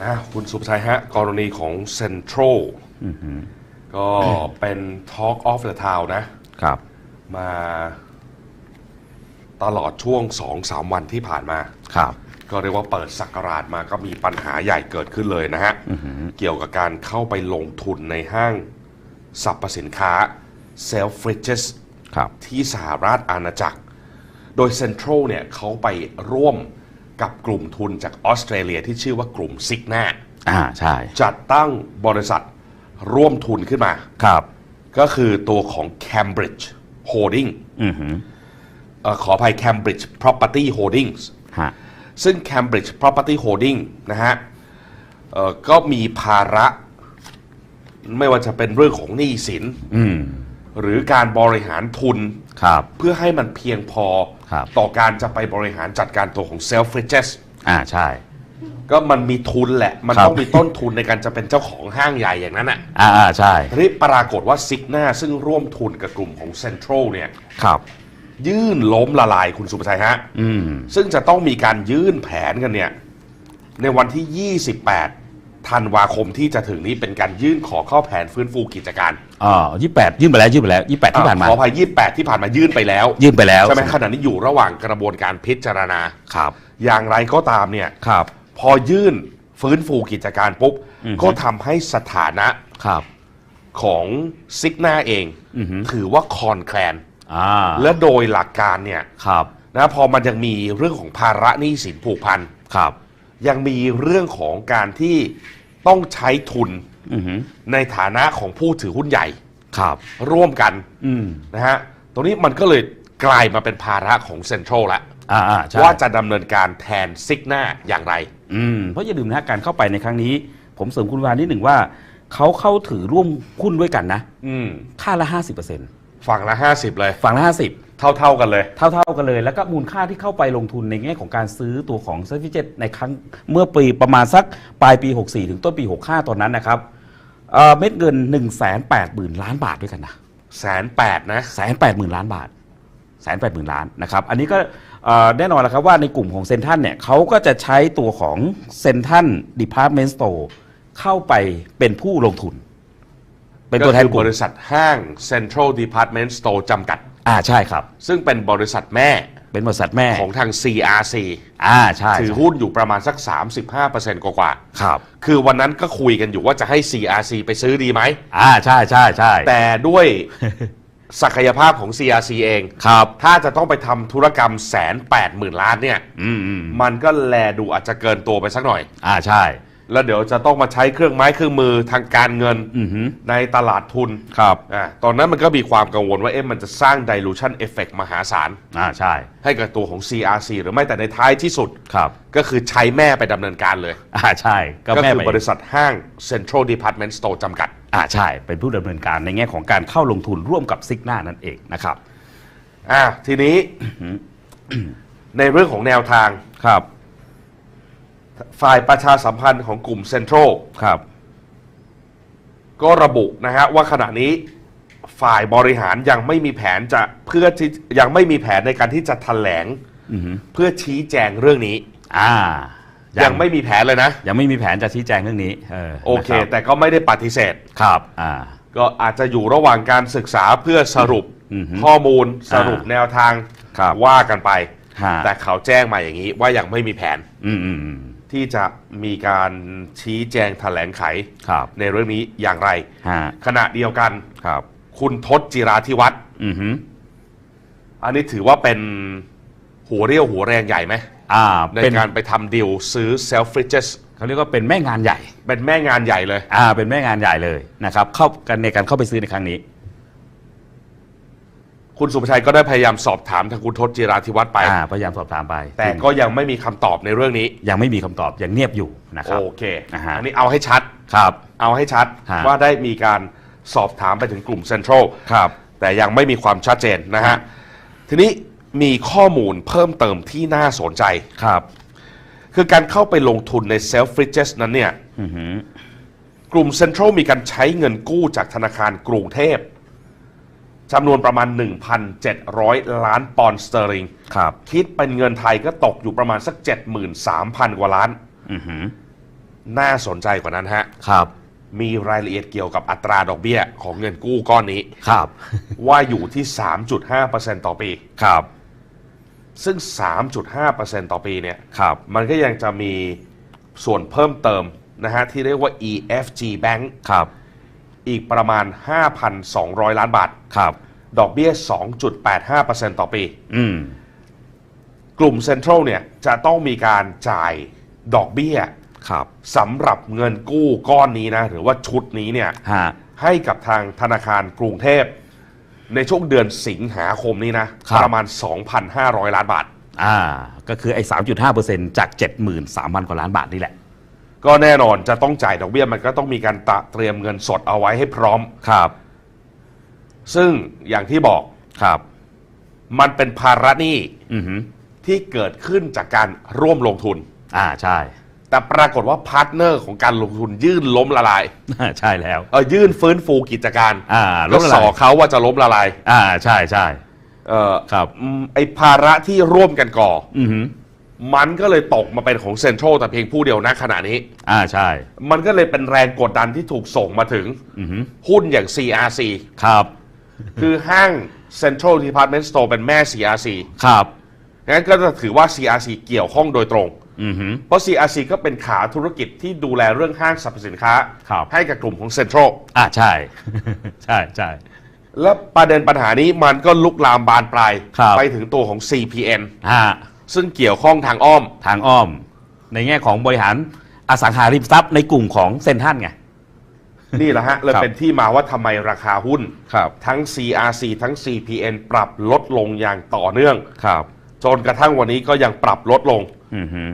อะคุณสุภชัยฮะ กรณีของ Central ก็เป็น Talk of the Town นะ ครับ มาตลอดช่วง2-3วันที่ผ่านมา ครับ ก็เรียกว่าเปิดสักราชมาก็มีปัญหาใหญ่เกิดขึ้นเลยนะฮะ เกี่ยวกับการเข้าไปลงทุนในห้างสรรพสินค้า Selfridges ครับที่สหรัฐอาณาจักร โดย Central เนี่ยเขาไปร่วม กับกลุ่มทุนจากออสเตรเลียที่ชื่อว่ากลุ่มซิกนาอ่าใช่ จัดตั้งบริษัทร่วมทุนขึ้นมา ครับ ก็คือตัวของ Cambridge Holding อือหือเออขออภัย Cambridge Property Holdings ฮะซึ่ง Cambridge Property Holding นะฮะเอ่อก็มีภาระ ไม่ว่าจะเป็นเรื่องของหนี้สิน อืม หรือการบริหารทุน ครับ เพื่อให้มันเพียงพอครับ ต่อการจะไปบริหารจัดการตัวของ Selfridges อ่าใช่ ก็มันมีทุนแหละ มันครับ ต้องมีต้นทุนในการจะเป็นเจ้าของห้างใหญ่อย่างนั้นอะอ่าอ่าใช่ ทีนี้ปรากฏว่าซิกนาซึ่งร่วมทุนกับกลุ่มของ Central เนี่ย ครับ ยื่นล้มละลายคุณสุภชัยฮะ อืม ซึ่งจะต้องมีการยื่นแผนกันเนี่ย ในวันที่ 28 ธันวาคมที่จะถึงนี้เป็นการยื่นขอเข้าแผนฟื้นฟูกิจการอ๋อยี่แปดยื่นไปแล้วยื่นไปแล้วยี่แปดที่ผ่านมาขออภัย28ที่ผ่านมายื่นไปแล้ว ยื่นไปแล้วใช่ไหมขณะนี้อยู่ระหว่างกระบวนการพิจารณาครับ อย่างไรก็ตามเนี่ยครับ พอยื่นฟื้นฟูกิจการปุ๊บก็ทำให้สถานะครับของซิกนาเองถือว่าคอนแคลนอ่าและโดยหลักการเนี่ยครับนะพอมันยังมีเรื่องของภาระหนี้สินผูกพันครับ ยังมีเรื่องของการที่ต้องใช้ทุนอือหือในฐานะของผู้ถือหุ้นใหญ่ครับ ร่วมกันอืมนะฮะตรงนี้มันก็เลยกลายมาเป็นภาระของเซ็นทรัลแล้วอ่าอ่าใช่ว่าจะดำเนินการแทนซิกหน้าอย่างไรอืมเพราะอย่าลืมนะฮะการเข้าไปในครั้งนี้ ผมเสริมคุณวานนิดหนึ่งว่าเขาเข้าถือร่วมหุ้นด้วยกันนะอืมค่าละ50%ฝั่งละ50เลย ฝั่งละ50 เท่าๆกันเลย เท่าๆกันเลย แล้วก็มูลค่าที่เข้าไปลงทุนในแง่ของการซื้อตัวของเซฟ i เจในครั้งเมื่อปีประมาณสักปลายปี 64 ถึงต้นปี 65 ตอนนั้นนะครับเอ่อเม็ดเงิน 1 8 0 0 0 0 ล้านบาทด้วยกันนะแสนแปดนะแสนแปดหมื่นล้านบาทแสนแปดหมื่นล้านนะครับอันนี้ก็เอ่อแน่นอนแล้วครับว่าในกลุ่มของเซนทันเนี่ยเขาก็จะใช้ตัวของเซนทันดิพาร์ตเมนต์สโตร์เข้าไปเป็นผู้ลงทุน เป็นตัวแทนก็กคืลุ่บมริษัทห้าง Central Department Store จำกัด อ่าใช่ครับ ซึ่งเป็นบริษัทแม่เป็นบริษัทแม่ของทาง CRC อ่าใช่ถือหุ้นอยู่ประมาณสัก 35%กว่าๆครับ คือวันนั้นก็คุยกันอยู่ว่าจะให้ CRC ไปซื้อดีไหมอ่าใช่ใช่ใช่แต่ด้วยศักยภาพของ CRC เองครับถ้าจะต้องไปทำธุรกรรมแสนแปดหมื่นล้านเนี่ย อืมอืมมันก็แลดูอาจจะเกินตัวไปสักหน่อย อ่าใช่ แล้วเดี๋ยวจะต้องมาใช้เครื่องไม้เครื่องมือทางการเงินอือหือในตลาดทุนครับ อ่าตอนนั้นมันก็มีความกังวลว่าเอ๊ะมันจะสร้าง dilution effect มหาศาล อ่าใช่ให้กับตัวของ CRC หรือไม่แต่ในท้ายที่สุด ครับ ก็คือใช้แม่ไปดำเนินการเลย อ่าใช่ก็ก็แม่คือไปบริษัทห้าง Central Department Store จำกัด อ่าใช่ เป็นผู้ดำเนินการในแง่ของการเข้าลงทุนร่วมกับซิกนานั่นเองนะครับ อ่าทีนี้ ในเรื่องของแนวทาง ครับ ฝ่ายประชาสัมพันธ์ของกลุ่ม Central ครับ ก็ระบุนะฮะว่าขณะนี้ฝ่ายบริหารยังไม่มีแผนจะเพื่อที่ยังไม่มีแผนในการที่จะแถลงอือหือเพื่อชี้แจงเรื่องนี้ อ่ายัยังไม่มีแผนเลยนะ ยังไม่มีแผนจะชี้แจงเรื่องนี้เออโอเค นะครับแต่ก็ไม่ได้ปฏิเสธ ครับ อ่า ก็อาจจะอยู่ระหว่างการศึกษาเพื่อสรุปอือฮึข้อมูลสรุปแนวทางครับว่ากันไป ฮะ แต่เขาแจ้งมาอย่างนี้ว่ายังไม่มีแผน อืมอืมอืม ที่จะมีการชี้แจงแถลงไข ครับในเรื่องนี้อย่างไร ฮะขณะเดียวกัน ครับคุณทศจิราธิวัฒน์อือหืออันนี้ถือว่าเป็นหัวเรี่ยวหัวแรงใหญ่ไหม อ่าในเป็นการไปทำดีลซื้อ Selfridges เขาเรียกว่าเป็นแม่งานใหญ่ เป็นแม่งานใหญ่เลย อ่าเป็นแม่งานใหญ่เลยนะครับเข้ากันในการเข้าไปซื้อในครั้งนี้ คุณสุภชัยก็ได้พยายามสอบถามทางคุณทศจิราธิวัฒน์ไป อ่าพยายามสอบถามไปแต่ก็ยังไม่มีคำตอบในเรื่องนี้ ยังไม่มีคำตอบยังเงียบอยู่นะครับ โอเคอ่าฮะ อันนี้เอาให้ชัด ครับ เอาให้ชัดฮะ ว่าได้มีการสอบถามไปถึงกลุ่มเซ็นทรัลครับ แต่ยังไม่มีความชัดเจนนะฮะ ทีนี้มีข้อมูลเพิ่มเติมที่น่าสนใจ ครับ คือการเข้าไปลงทุนใน Selfridges นั้นเนี่ยอือหือกลุ่มเซ็นทรัลมีการใช้เงินกู้จากธนาคารกรุงเทพ จำนวนประมาณ 1,700 ล้านปอนด์สเตอริงครับ คิดเป็นเงินไทยก็ตกอยู่ประมาณสัก 73,000 กว่าล้าน อือหือน่าสนใจกว่านั้นฮะ ครับ มีรายละเอียดเกี่ยวกับอัตราดอกเบี้ยของเงินกู้ก้อนนี้ ครับ ว่าอยู่ที่ 3.5%ต่อปี ครับ ซึ่ง 3.5%ต่อปีเนี่ย ครับ มันก็ยังจะมีส่วนเพิ่มเติมนะฮะที่เรียกว่า EFG Bank ครับ อีกประมาณ 5,200 ล้านบาท ครับ ดอกเบี้ย 2.85%ต่อปี อืม กลุ่มเซ็นทรัลเนี่ยจะต้องมีการจ่ายดอกเบี้ยครับสำหรับเงินกู้ก้อนนี้นะ หรือว่าชุดนี้เนี่ย ฮะ ให้กับทางธนาคารกรุงเทพ ในช่วงเดือนสิงหาคมนี้นะ ครับ ประมาณ 2,500 ล้านบาท อ่า ก็คือไอ้สามจุดห้าเปอร์เซ็นต์จากเจ็ดหมื่นสามพันกว่าล้านบาทนี่แหละ ก็แน่นอนจะต้องจ่ายดอกเบี้ยมันก็ต้องมีการตะเตรียมเงินสดเอาไว้ให้พร้อม ครับ ซึ่งอย่างที่บอกครับ มันเป็นภาระหนี้อือหือที่เกิดขึ้นจากการร่วมลงทุน อ่าใช่ แต่ปรากฏว่าพาร์ทเนอร์ของการลงทุนยื่นล้มละลายใช่แล้ว เออยื่นฟื้นฟูกิจการอ่าแล้วล้มละสลายอเขาว่าจะล้มละลายอ่าใช่ใช่ เออครับ อืมไอภาระที่ร่วมกันก่อ อือหือ มันก็เลยตกมาเป็นของเซ็นทรัลแต่เพียงผู้เดียวณขณะนี้ อ่าใช่ มันก็เลยเป็นแรงกดดันที่ถูกส่งมาถึงอือหือหุ้นอย่าง CRC ครับ คือห้าง Central Department Store เป็นแม่ CRC ครับ งั้นก็จะถือว่า CRC เกี่ยวข้องโดยตรง อือหือ เพราะ CRC ก็เป็นขาธุรกิจที่ดูแลเรื่องห้างสรรพสินค้า ครับ ให้กับกลุ่มของ Central อ่าใช่ ใช่ใช่ และประเด็นปัญหานี้มันก็ลุกลามบานปลาย ครับ ไปถึงตัวของ CPN อ่า ซึ่งเกี่ยวข้องทางอ้อม ทางอ้อม ในแง่ของบริหารอสังหาริมทรัพย์ในกลุ่มของเซนทรันไง นี่แหละฮะเลยครับ เป็นที่มาว่าทำไมราคาหุ้น ครับ ทั้ง CRC ทั้ง CPN ปรับลดลงอย่างต่อเนื่อง ครับจนกระทั่งวันนี้ก็ยังปรับลดลงอือหือ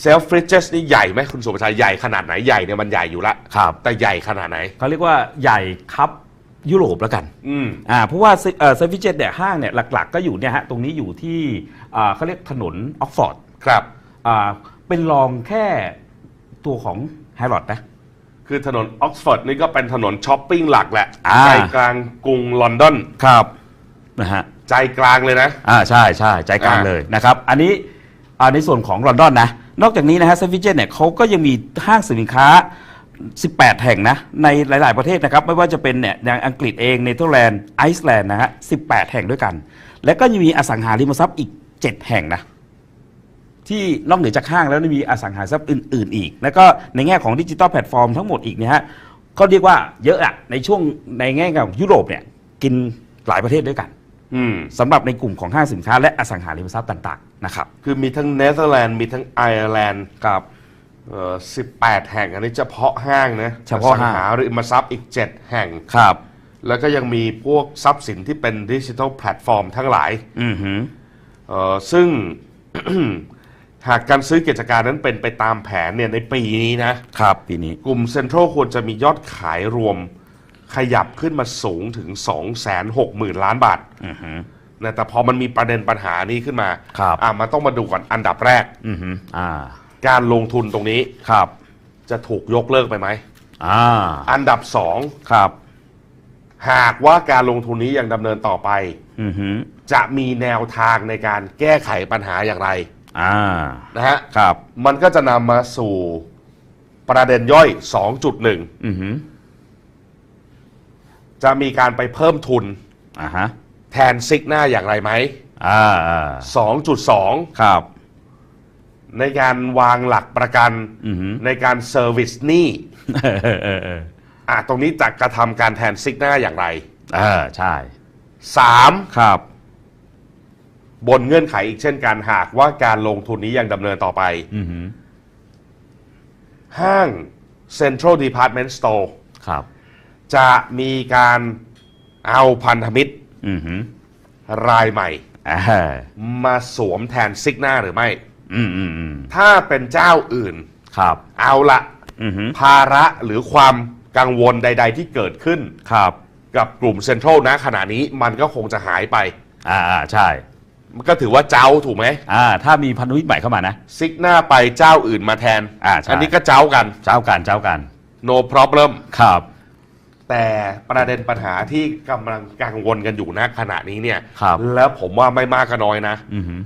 เซลฟ์ฟริ g นี่ใหญ่ไหมคุณสุภชัยใหญ่ขนาดไหนใหญ่เนี่ยมันใหญ่อยู่ละ ครับแต่ใหญ่ขนาดไหน เขาเรียกว่าใหญ่ครับ ยุโรปแล้วกันอืม อ่าเพราะว่าเซอร์วิสเจ็ตเนี่ยห้างเนี่ยหลักๆ ก็อยู่เนี่ยฮะตรงนี้อยู่ที่อ่าเขาเรียกถนนออกฟอร์ดครับ อ่าเป็นรองแค่ตัวของแฮร์รอดนะ คือถนนออกซฟอร์ดนี่ก็เป็นถนนช้อปปิ้งหลักแหละอ่า ใจกลางกรุงลอนดอน ครับนะฮะ ใจกลางเลยนะ อ่าใช่ใช่ใจกลางอ่า เลยนะครับ อันนี้อ่าในส่วนของลอนดอนนะ นอกจากนี้นะฮะเซฟิเจนเนี่ยเขาก็ยังมีห้างสินค้า 18 แห่งนะ ในหลาย ๆ ประเทศนะครับ ไม่ว่าจะเป็นเนี่ยอย่างอังกฤษเองเนเธอร์แลนด์ไอซ์แลนด์นะฮะ18 แห่งด้วยกัน และก็ยังมีอสังหาริมทรัพย์อีก 7 แห่งนะที่นอกเหนือจากห้างแล้วยังมีอสังหาริมทรัพย์อื่น ๆ อีก แล้วก็ในแง่ของดิจิตอลแพลตฟอร์มทั้งหมดอีกเนี่ยฮะก็เรียกว่าเยอะอะในช่วงในแง่ของยุโรปเนี่ยกินหลายประเทศด้วยกันอืมสำหรับในกลุ่มของห้างสินค้าและอสังหาริมทรัพย์ต่าง ๆ นะครับ คือมีทั้งเนเธอร์แลนด์มีทั้งไอร์แลนด์ครับ เอ่อ18 แห่งอันนี้เฉพาะห้างนะเฉพาะห้าง อสัหาริมทรัพย์อีก 7 แห่ง ครับ แล้วก็ยังมีพวกทรัพย์สินที่เป็นดิจิทัลแพลตฟอร์มทั้งหลาย อือหือ เอ่อซึ่ง หากการซื้อกิจการนั้นเป็นไปตามแผนเนี่ยในปีนี้นะ ครับปีนี้ กลุ่มเซ็นทรัลควรจะมียอดขายรวม ขยับขึ้นมาสูงถึง 260,000 ล้านบาทอือหือนะแต่พอมันมีประเด็นปัญหานี้ขึ้นมาครับ อะมันต้องมาดูก่อนอันดับแรก อือหืออ่า การลงทุนตรงนี้ครับ จะถูกยกเลิกไปไหม อ่าอันดับสองครับ หากว่าการลงทุนนี้ยังดำเนินต่อไป อือหือจะมีแนวทางในการแก้ไขปัญหาอย่างไรอ่านะฮะครับ มันก็จะนำมาสู่ประเด็นย่อย 2.1 อือหือจะมีการไปเพิ่มทุนอ่าฮะแทนซิกหน้าอย่างไรไหม อ่าอ่า2.2 ครับ ในการวางหลักประกันอือหือในการเซอร์วิสหนี้เออเออเออเอออะตรงนี้จะกระทำการแทนซิกหน้าอย่างไรเออใช่ 3. ครับ บนเงื่อนไขอีกเช่นกันหากว่าการลงทุนนี้ยังดำเนินต่อไปอือหือห้าง Central Department Store ครับ จะมีการเอาพันธมิตรอือหือรายใหม่อ่ามาสวมแทนซิกหน้าหรือไม่ อืมอืมอืมถ้าเป็นเจ้าอื่น ครับ เอาละอือหือภาระหรือความกังวลใด ๆ ที่เกิดขึ้น ครับกับกลุ่มเซ็นทรัลนะขณะนี้มันก็คงจะหายไป อ่าอ่าใช่ มันก็ถือว่าเจ้าถูกไหมอ่า ถ้ามีพันธมิตรใหม่เข้ามานะ ซิกหน้าไปเจ้าอื่นมาแทนอ่าใช่ นนี้ก็เจ้ากัน เจ้ากันเจ้ากัน no problem ครับ แต่ประเด็นปัญหาที่กำลังกังวลกันอยู่นะขณะนี้เนี่ย ครับ แล้วผมว่าไม่มากก็น้อยนะ อือหือ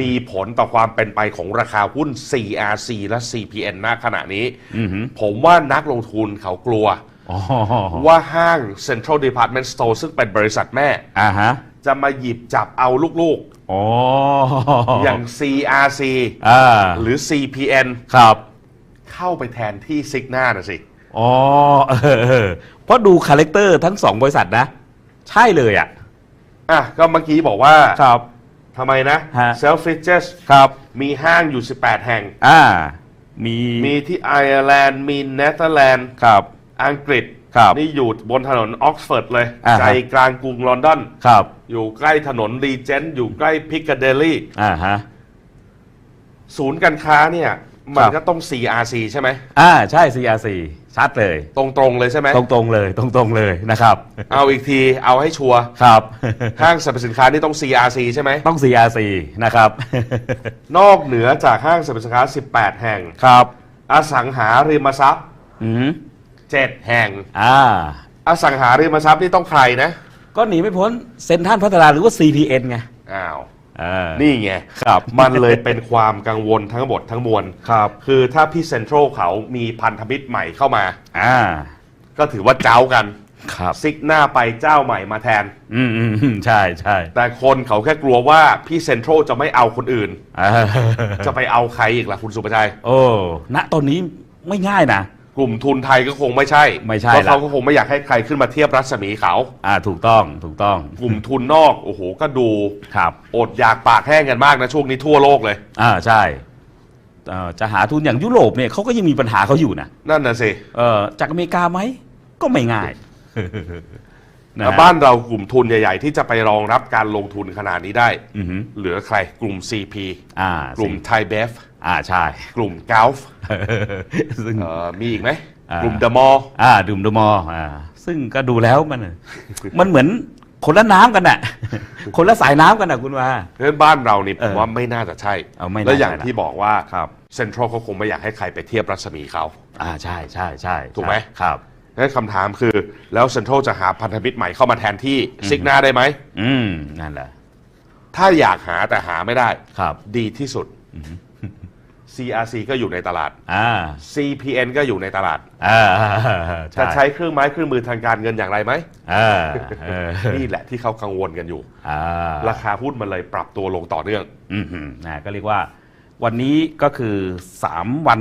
มีผลต่อความเป็นไปของราคาหุ้น CRC และ CPN ณขณะนี้อือหือผมว่านักลงทุนเขากลัวอ๋อว่าห้าง Central Department Store ซึ่งเป็นบริษัทแม่อ่าฮะจะมาหยิบจับเอาลูกอ๋อๆอย่าง CRC อ่าหรือ CPN ครับเข้าไปแทนที่ซิกหน้านะสิ อ๋อเออเออเพราะดูคาแรคเตอร์ทั้งสองบริษัทนะ ใช่เลยอะ อะ ก็เมื่อกี้บอกว่าครับ ทำไมนะฮะ Selfridges ครับมีห้างอยู่ 18 แห่ง อ่ามีมีที่ไอร์แลนด์มีเนเธอร์แลนด์ ครับ อังกฤษ ครับนี่อยู่บนถนนออกซฟอร์ดเลย อ่าฮะ ใจกลางกรุงลอนดอน ครับอยู่ใกล้ถนนรีเจนต์อยู่ใกล้พิก a เดลี่อ่าฮะ ศูนย์การค้าเนี่ย มัคนรับ ก็ต้อง CRC ใช่ไหม อ่าใช่ CRC ชัดเลย ตรงๆเลยใช่ไหมตรงๆเลย ตรงๆเลยนะครับ เอาอีกทีเอาให้ชัวร์ครับ ห้างสรรพสินค้านี่ต้อง CRC ใช่ไหมต้อง CRC นะครับ นอกเหนือจากห้างสรรพสินค้า 18 แห่ง ครับ อสังหาริมทรัพย์อืม7แห่ง อ่า อสังหาริมทรัพย์นี่ต้องใครนะ ก็หนีไม่พ้นเซ็นทรัลพัฒนาหรือว่า CPN ไง อ้าวอ่า นี่ไงครับมันเลยเป็นความกังวลทั้งหมดทั้งมวลครับคือถ้าพี่เซ็นทรัลเขามีพันธมิตรใหม่เข้ามาอ่าก็ถือว่าเจ้ากันครับซิกหน้าไปเจ้าใหม่มาแทน อืมอืมอืมใช่ใช่แต่คนเขาแค่กลัวว่าพี่เซ็นทรัลจะไม่เอาคนอื่นอ่าจะไปเอาใครอีกล่ะคุณสุภชัย โอ้ณตอนนี้ไม่ง่ายนะ กลุ่มทุนไทยก็คงไม่ใช่ไม่ใช่เพราะละ เขาก็คงไม่อยากให้ใครขึ้นมาเทียบรัศมีเขา อ่าถูกต้องถูกต้องกลุ่มทุนนอกโอ้โหก็ดูครับอดอยากปากแห้งกันมากนะช่วงนี้ทั่วโลกเลย อ่าใช่เอ่อจะหาทุนอย่างยุโรปเนี่ยเขาก็ยังมีปัญหาเขาอยู่นะนั่นน่ะสิเออจากอเมริกาไหมก็ไม่ง่ายนะแต่ฮะบ้านเรากลุ่มทุนใหญ่ ๆ ที่จะไปรองรับการลงทุนขนาดนี้ได้ อือหือเหลือใครกลุ่ม CP อ่ากลุ่มสิไทยเบฟ อ่าใช่ กลุ่มก l f ซึ่งเอ่อมีอีกไหมอ่ากลุ่มเดอะมอลอ่าดื่มดูมออ่าซึ่งก็ดูแล้วมัน มันเหมือนคนละน้ำกันน่ะ คนละสายน้ำกันน่ะคุณว่าเพราะฉะนั้นบ้านเรานี่ผเอมอว่าไม่น่าจะใช่เอาไม่น่าแล้วอย่างใช่ละที่บอกว่าครับเซ็นทรัลเขาคงไม่อยากให้ใครไปเทียบรัศมีเขาอ่าใช่ใช่ใช่ถูกไหมครับงั้นคำถามคือแล้วเซ็นทรัลจะหาพันธมิตรใหม่เข้ามาแทนที่ซิกนาได้ไหมอืมนั่นแหละถ้าอยากหาแต่หาไม่ได้ครับ ดีที่สุด CRC ก็อยู่ในตลาด อ่า CPN ก็อยู่ในตลาด อ่าจะใช้เครื่องไม้เครื่องมือทางการเงินอย่างไรไหมอ่าเออนี่แหละที่เขากังวลกันอยู่ อ่าราคาหุ้นมันเลยปรับตัวลงต่อเนื่อง อืมนะก็เรียกว่า วันนี้ก็คือ 3 วัน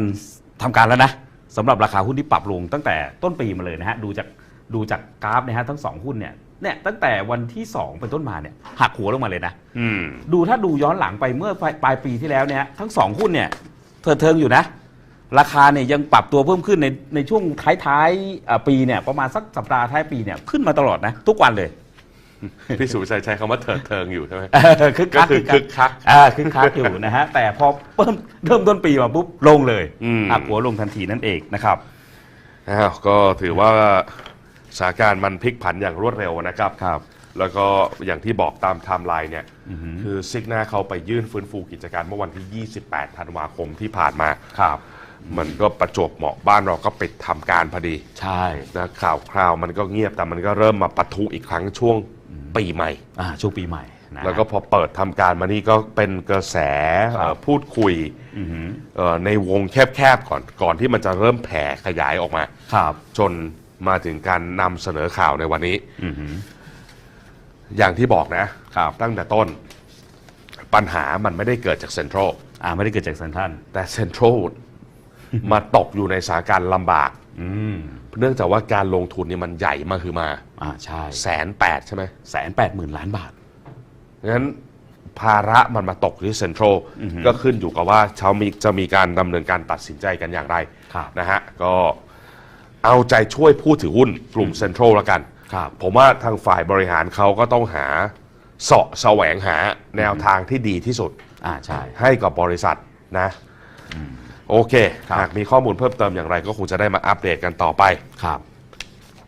ทำการแล้วนะสำหรับราคาหุ้นที่ปรับลงตั้งแต่ต้นปีมาเลยนะฮะ ดูจากดูจากกราฟนะฮะทั้งสองหุ้นเนี่ยเนี่ยตั้งแต่วันที่ 2 เป็นต้นมาเนี่ยหักหัวลงมาเลยนะ อืม ดูถ้าดูย้อนหลังไปเมื่อปลายปลายปีที่แล้วเนี่ยทั้งสองหุ้นเนี่ย เถิดเทิงอยู่นะ ราคาเนี่ยยังปรับตัวเพิ่มขึ้นในในช่วงท้ายๆอะปีเนี่ยประมาณสักสัปดาห์ท้ายปีเนี่ยขึ้นมาตลอดนะ ทุกวันเลยพี่สุวิชัยใช้คำว่าเถิดเทิงอยู่ใช่ไหมคึกก็คักคือคึกคักอ่าคึกคักอยู่นะฮะแต่พอเริ่มเริ่มต้นปีมาปุ๊บลงเลยอืมหักหัวลงทันทีนั่นเองนะครับอ้าวก็ถือว่าสถานการณ์มันพลิกผันอย่างรวดเร็วนะครับครับ แล้วก็อย่างที่บอกตามไทม์ไลน์เนี่ยคือซิกนาเขาไปยื่นฟื้นฟูกิจการเมื่อวันที่ 28 ธันวาคมที่ผ่านมาครับมันก็ประจวบเหมาะบ้านเราก็ปิดทำการพอดี ใช่นะข่าวคราวมันก็เงียบแต่มันก็เริ่มมาปะทุอีกครั้งช่วงปีใหม่อ่าช่วงปีใหม่นะฮะแล้วก็พอเปิดทำการมานี่ก็เป็นกระแสครับเอ่อพูดคุยอือหือเอ่อในวงแคบๆก่อนก่อนที่มันจะเริ่มแผ่ขยายออกมา ครับ จนมาถึงการนำเสนอข่าวในวันนี้ อือหืออย่างที่บอกนะครับ ตั้งแต่ต้น ปัญหามันไม่ได้เกิดจากเซ็นทรัลอ่าไม่ได้เกิดจากเซนทรันแต่เซ็นทรัล มาตกอยู่ในสถานการณ์ลำบาก อืมเนื่องจากว่าการลงทุนเนี่ยมันใหญ่มาคือมาอ่าใช่แสนแปดใช่ไหมแสนแปดหมื่นล้านบาท งั้นภาระมันมาตกที่เซ็นทรัลก็ขึ้นอยู่กับว่าเขามีจะมีการดำเนินการตัดสินใจกันอย่างไรครับ นะฮะก็เอาใจช่วยผู้ถือหุ้นกลุ่มเซ็นทรัลแล้วกันครับ ผมว่าทางฝ่ายบริหารเขาก็ต้องหาเสาะแสวงหาแนวทางที่ดีที่สุด อ่าใช่ ให้กับบริษัทนะ โอเค ครับ หากมีข้อมูลเพิ่มเติมอย่างไรก็คงจะได้มาอัปเดตกันต่อไป ครับ